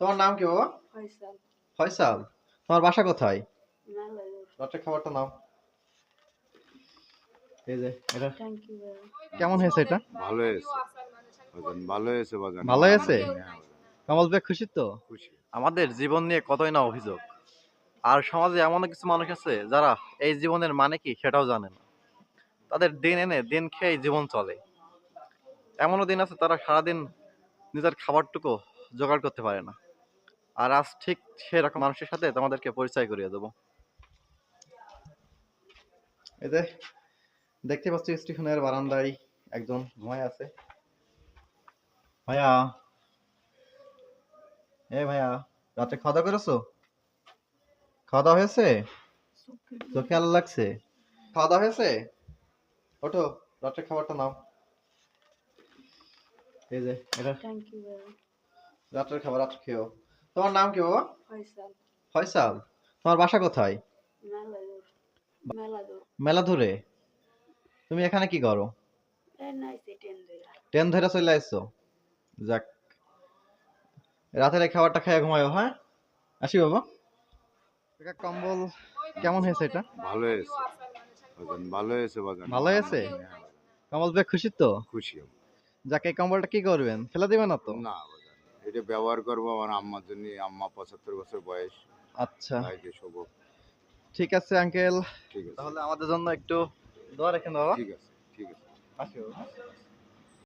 তোমার নাম কি বাবা? ফয়সাল। ফয়সাল? তোমার বাসা কোথায়? খাবারটা নাও। এই যে এটা। কেমন হয়েছে এটা? ভালো হয়েছে। ভালো হয়েছে বাজান। ভালো হয়েছে? হ্যাঁ, কমল ভাই খুশি তো? আমাদের জীবন নিয়ে কতই না অভিযোগ। আর সমাজে এমন কিছু মানুষ আছে যারা এই জীবনের মানে কি সেটাও জানে না। তাদের দিন এনে দিন খেয়ে জীবন চলে। এমনও দিন আছে তারা সারাদিন নিজের খাবারটুকু জোগাড় করতে পারে না। আর আজ ঠিক সেরকম মানুষের সাথে তোমাদেরকে পরিচয় করিয়ে দেবো। এই যে দেখতে পাচ্ছি স্টিফেনের বারান্দায় একজন ঘুমায় আছে। ভাইয়া। এ ভাইয়া রাতে খাওয়া দাওয়া করেছ? খাওয়া দাওয়া হয়েছে? চোখে আলো লাগছে? খাওয়া দাওয়া হয়েছে? ওঠো রাতের খাবারটা নাও। এই যে এটা রাতের খাবার রাত্রে খেও তোমার নাম কি বাবা? ফয়সাল। ফয়সাল? তোমার বাসা কোথায়? মেলাদুর। মেলাদুর। মেলা ধরে তুমি এখানে কি করো? ট্রেন ধরে চলে আসছো যাক। রাতের খাবারটা খেয়ে ঘুমায়ো হ্যাঁ? আসি বাবা। কম্বল কেমন হয়েছে এটা? ভালো হয়েছে। ভালো হয়েছে বাজান ভালো হয়েছে? হ্যাঁ, কম্বল ভাই খুশি তো? খুশি। যাক এই কম্বলটা কি করবেন? ফেলে দিবেন না তো? না এটা ব্যবহার করব আমার আম্মার জন্য আম্মা পঁচাত্তর বছর বয়স। আচ্ছা। ভাইকে শোভ ঠিক আছে আঙ্কেল। ঠিক আছে। তাহলে আমাদের জন্য একটু দোয়া রাখেন বাবা। ঠিক আছে ঠিক আছে। আসি